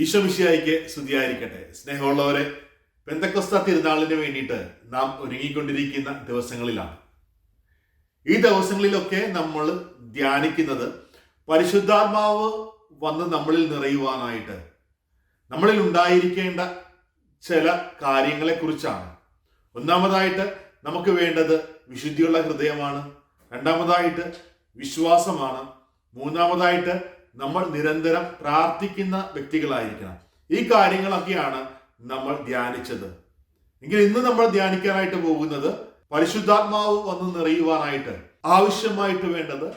ഈശോമിശിയായിക്ക് സ്തുതിയായിരിക്കട്ടെ. സ്നേഹമുള്ളവരെ പെന്തക്കൊസ്ത തിരുനാളിന് വേണ്ടിയിട്ട് നാം ഒരുങ്ങിക്കൊണ്ടിരിക്കുന്ന ദിവസങ്ങളിലാണ്. ഈ ദിവസങ്ങളിലൊക്കെ നമ്മൾ ധ്യാനിക്കുന്നത് പരിശുദ്ധാത്മാവ് വന്ന് നമ്മളിൽ നിറയുവാനായിട്ട്. നമ്മളിൽ ഉണ്ടായിരിക്കേണ്ട ചില കാര്യങ്ങളെ കുറിച്ചാണ് ഒന്നാമതായിട്ട് നമുക്ക് വേണ്ടത് വിശുദ്ധിയുള്ള ഹൃദയമാണ്. രണ്ടാമതായിട്ട് വിശ്വാസമാണ്. മൂന്നാമതായിട്ട് നമ്മൾ നിരന്തരം പ്രാർത്ഥിക്കുന്ന വ്യക്തികളായിരിക്കണം. ഈ കാര്യങ്ങളൊക്കെയാണ് നമ്മൾ ധ്യാനിച്ചത്. എങ്കിൽ ഇന്ന് നമ്മൾ ധ്യാനിക്കാനായിട്ട് പോകുന്നത് പരിശുദ്ധാത്മാവ് വന്ന് നിറയുവാനായിട്ട് ആവശ്യമായിട്ട് വേണ്ടത്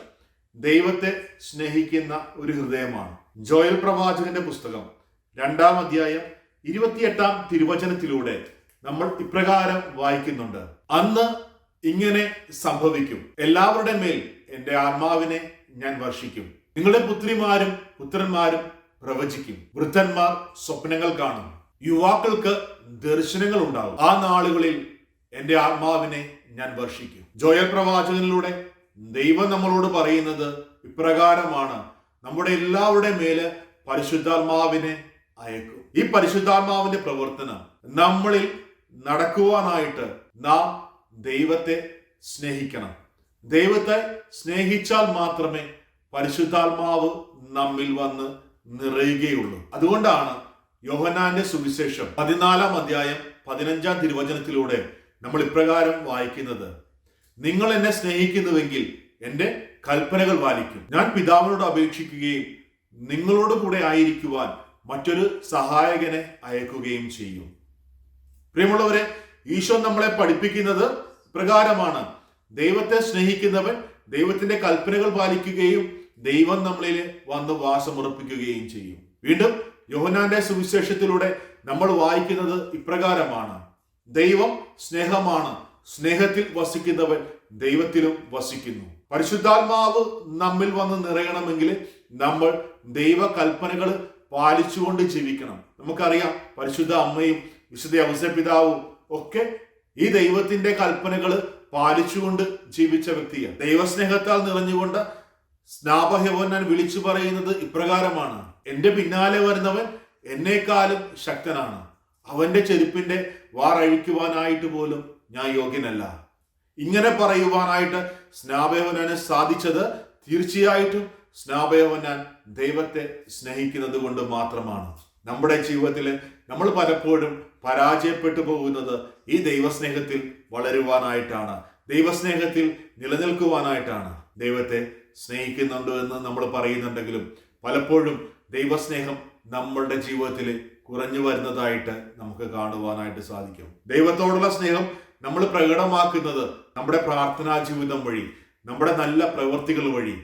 ദൈവത്തെ സ്നേഹിക്കുന്ന ഒരു ഹൃദയമാണ്. ജോയൽ പ്രവാചകന്റെ പുസ്തകം രണ്ടാം അധ്യായം ഇരുപത്തിയെട്ടാം തിരുവചനത്തിലൂടെ നമ്മൾ ഇപ്രകാരം വായിക്കുന്നുണ്ട്. അന്ന് ഇങ്ങനെ സംഭവിക്കും. എല്ലാവരുടെ മേൽ എന്റെ ആത്മാവിനെ ഞാൻ വർഷിക്കും. നിങ്ങളുടെ പുത്രിമാരും പുത്രന്മാരും പ്രവചിക്കും. വൃദ്ധന്മാർ സ്വപ്നങ്ങൾ കാണും. യുവാക്കൾക്ക് ദർശനങ്ങൾ ഉണ്ടാവും ആ നാളുകളിൽ എന്റെ ആത്മാവിനെ ഞാൻ വർഷിക്കും. ജോയൽ പ്രവാചകനിലൂടെ ദൈവം നമ്മളോട് പറയുന്നത് ഇപ്രകാരമാണ്. നമ്മുടെ എല്ലാവരുടെ മേൽ പരിശുദ്ധാത്മാവിനെ അയക്കും. ഈ പരിശുദ്ധാത്മാവിന്റെ പ്രവർത്തനം നമ്മളിൽ നടക്കുവാനായിട്ട് നാം ദൈവത്തെ സ്നേഹിക്കണം. ദൈവത്തെ സ്നേഹിച്ചാൽ മാത്രമേ പരിശുദ്ധാത്മാവ് നമ്മിൽ വന്ന് നിറയുകയുള്ളൂ. അതുകൊണ്ടാണ് യോഹനാന്റെ സുവിശേഷം പതിനാലാം അധ്യായം പതിനഞ്ചാം തിരുവചനത്തിലൂടെ നമ്മൾ ഇപ്രകാരം വായിക്കുന്നത്. നിങ്ങൾ എന്നെ സ്നേഹിക്കുന്നുവെങ്കിൽ എന്റെ കൽപ്പനകൾ പാലിക്കും. ഞാൻ പിതാവിനോട് അപേക്ഷിക്കുകയും നിങ്ങളോട് കൂടെ ആയിരിക്കുവാൻ മറ്റൊരു സഹായകനെ അയക്കുകയും ചെയ്യും. പ്രിയമുള്ളവരെ ഈശോ നമ്മളെ പഠിപ്പിക്കുന്നത് പ്രകാരമാണ് ദൈവത്തെ സ്നേഹിക്കുന്നവൻ ദൈവത്തിന്റെ കൽപ്പനകൾ പാലിക്കുകയും ദൈവം നമ്മളിൽ വന്ന് വാസമുറപ്പിക്കുകയും ചെയ്യും. വീണ്ടും യോഹനാന്റെ സുവിശേഷത്തിലൂടെ നമ്മൾ വായിക്കുന്നത് ഇപ്രകാരമാണ്. ദൈവം സ്നേഹമാണ്. സ്നേഹത്തിൽ വസിക്കുന്നവൻ ദൈവത്തിലും വസിക്കുന്നു. പരിശുദ്ധാത്മാവ് നമ്മിൽ വന്ന് നിറയണമെങ്കിൽ നമ്മൾ ദൈവ കൽപ്പനകൾ പാലിച്ചുകൊണ്ട് ജീവിക്കണം. നമുക്കറിയാം പരിശുദ്ധ അമ്മയും വിശുദ്ധ ഔസപിതാവും ഒക്കെ ഈ ദൈവത്തിന്റെ കൽപ്പനകൾ പാലിച്ചുകൊണ്ട് ജീവിച്ച വ്യക്തിയാണ്. ദൈവസ്നേഹത്താൽ നിറഞ്ഞുകൊണ്ട് സ്നാപഹവനാൻ വിളിച്ചു പറയുന്നത് ഇപ്രകാരമാണ്. എന്റെ പിന്നാലെ വരുന്നവൻ എന്നേക്കാളും ശക്തനാണ്. അവന്റെ ചെരുപ്പിന്റെ വാറഴിക്കുവാനായിട്ട് പോലും ഞാൻ യോഗ്യനല്ല. ഇങ്ങനെ പറയുവാനായിട്ട് സ്നാപയോഹനാന് സാധിച്ചത് തീർച്ചയായിട്ടും സ്നാപയവനാൻ ദൈവത്തെ സ്നേഹിക്കുന്നത് കൊണ്ട് മാത്രമാണ്. നമ്മുടെ ജീവിതത്തിൽ നമ്മൾ പലപ്പോഴും പരാജയപ്പെട്ടു പോകുന്നത് ഈ ദൈവസ്നേഹത്തിൽ വളരുവാനായിട്ടാണ്. ദൈവസ്നേഹത്തിൽ നിലനിൽക്കുവാനായിട്ടാണ് ദൈവത്തെ സ്നേഹിക്കുന്നുണ്ട് എന്ന് നമ്മൾ പറയുന്നുണ്ടെങ്കിലും പലപ്പോഴും ദൈവസ്നേഹം നമ്മളുടെ ജീവിതത്തിൽ കുറഞ്ഞു വരുന്നതായിട്ട് നമുക്ക് കാണുവാനായിട്ട് സാധിക്കും. ദൈവത്തോടുള്ള സ്നേഹം നമ്മൾ പ്രകടമാക്കുന്നത് നമ്മുടെ പ്രാർത്ഥനാ ജീവിതം വഴി നമ്മുടെ നല്ല പ്രവൃത്തികൾ വഴി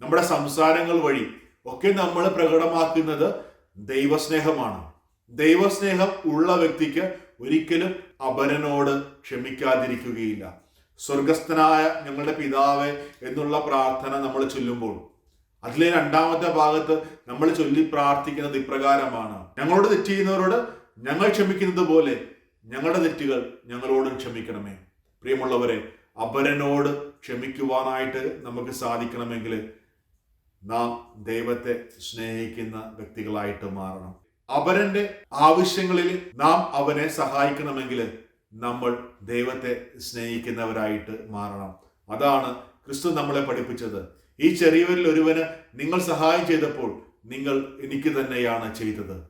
നമ്മുടെ സംസാരങ്ങൾ വഴി ഒക്കെ നമ്മൾ പ്രകടമാക്കുന്നത് ദൈവസ്നേഹമാണ്. ദൈവസ്നേഹം ഉള്ള വ്യക്തിക്ക് ഒരിക്കലും അപരനോട് ക്ഷമിക്കാതിരിക്കുകയില്ല. സ്വർഗസ്ഥനായ ഞങ്ങളുടെ പിതാവ് എന്നുള്ള പ്രാർത്ഥന നമ്മൾ ചൊല്ലുമ്പോൾ. അതിലെ രണ്ടാമത്തെ ഭാഗത്ത് നമ്മൾ ചൊല്ലി പ്രാർത്ഥിക്കുന്നത് ഇപ്രകാരമാണ്. ഞങ്ങളോട് തെറ്റ് ചെയ്യുന്നവരോട് ഞങ്ങൾ ക്ഷമിക്കുന്നത് പോലെ ഞങ്ങളുടെ തെറ്റുകൾ ഞങ്ങളോടും ക്ഷമിക്കണമേ. പ്രിയമുള്ളവരെ അപരനോട് ക്ഷമിക്കുവാനായിട്ട് നമുക്ക് സാധിക്കണമെങ്കിൽ നാം ദൈവത്തെ സ്നേഹിക്കുന്ന വ്യക്തികളായിട്ട് മാറണം. അപരന്റെ ആവശ്യങ്ങളിൽ നാം അവനെ സഹായിക്കണമെങ്കിൽ നമ്മൾ ദൈവത്തെ സ്നേഹിക്കുന്നവരായിട്ട് മാറണം. അതാണ് ക്രിസ്തു നമ്മളെ പഠിപ്പിച്ചത്. ഈ ചെറിയവരിൽ ഒരുവന് നിങ്ങൾ സഹായം ചെയ്തപ്പോൾ നിങ്ങൾ എനിക്ക് തന്നെയാണ് ചെയ്തത്.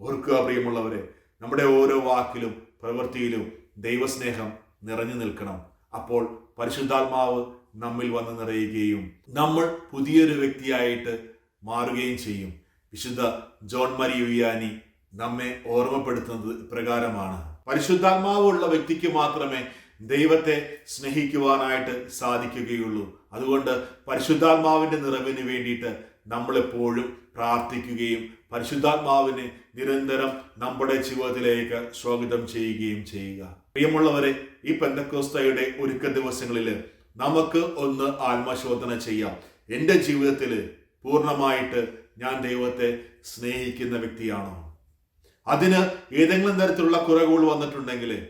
ഓർക്കുക പ്രിയമുള്ളവരെ നമ്മുടെ ഓരോ വാക്കിലും പ്രവൃത്തിയിലും ദൈവസ്നേഹം നിറഞ്ഞു നിൽക്കണം. അപ്പോൾ പരിശുദ്ധാത്മാവ് നമ്മിൽ വന്ന് നിറയുകയും നമ്മൾ പുതിയൊരു വ്യക്തിയായിട്ട് മാറുകയും ചെയ്യും. വിശുദ്ധ ജോൺ മരി വിയാനി നമ്മെ ഓർമ്മപ്പെടുത്തുന്നത് ഇപ്രകാരമാണ്. പരിശുദ്ധാത്മാവ് ഉള്ള വ്യക്തിക്ക് മാത്രമേ ദൈവത്തെ സ്നേഹിക്കുവാനായിട്ട് സാധിക്കുകയുള്ളൂ. അതുകൊണ്ട് പരിശുദ്ധാത്മാവിന്റെ നിറവിന് വേണ്ടിയിട്ട് നമ്മളെപ്പോഴും പ്രാർത്ഥിക്കുകയും പരിശുദ്ധാത്മാവിനെ നിരന്തരം നമ്മുടെ ജീവിതത്തിലേക്ക് സ്വാഗതം ചെയ്യുകയും ചെയ്യുക. പ്രിയമുള്ളവരെ ഈ പെന്തക്കോസ്തയുടെ ഒരുക്ക ദിവസങ്ങളിൽ നമുക്ക് ഒന്ന് ആത്മശോധന ചെയ്യാം. എന്റെ ജീവിതത്തിൽ പൂർണമായിട്ട് ഞാൻ ദൈവത്തെ സ്നേഹിക്കുന്ന വ്യക്തിയാണോ? അതിന് ഏതെങ്കിലും തരത്തിലുള്ള കുറവുകൾ വന്നിട്ടുണ്ടെങ്കിൽ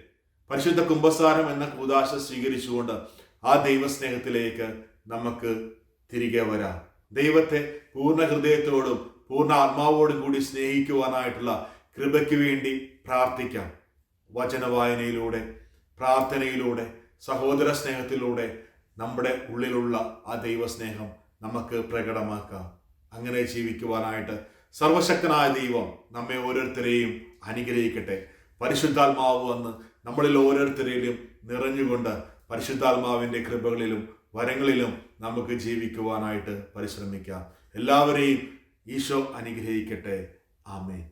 പരിശുദ്ധ കുംഭസാരം എന്ന കൂതാശ സ്വീകരിച്ചുകൊണ്ട് ആ ദൈവസ്നേഹത്തിലേക്ക് നമുക്ക് തിരികെ വരാം. ദൈവത്തെ പൂർണ ഹൃദയത്തോടും പൂർണ ആത്മാവോടും കൂടി സ്നേഹിക്കുവാനായിട്ടുള്ള കൃപയ്ക്ക് വേണ്ടി പ്രാർത്ഥിക്കാം. വചനവായനയിലൂടെ പ്രാർത്ഥനയിലൂടെ സഹോദര സ്നേഹത്തിലൂടെ നമ്മുടെ ഉള്ളിലുള്ള ആ ദൈവസ്നേഹം നമുക്ക് പ്രകടമാക്കാം. അങ്ങനെ ജീവിക്കുവാനായിട്ട് സർവശക്തനായ ദൈവം നമ്മെ ഓരോരുത്തരെയും അനുഗ്രഹിക്കട്ടെ. പരിശുദ്ധാത്മാവ് വന്ന് നമ്മളിൽ ഓരോരുത്തരെയും നിറഞ്ഞുകൊണ്ട് പരിശുദ്ധാത്മാവിന്റെ കൃപകളിലും വരങ്ങളിലും നമുക്ക് ജീവിക്കുവാനായിട്ട് പരിശ്രമിക്കാം. എല്ലാവരെയും ഈശോ അനുഗ്രഹിക്കട്ടെ. ആമേൻ.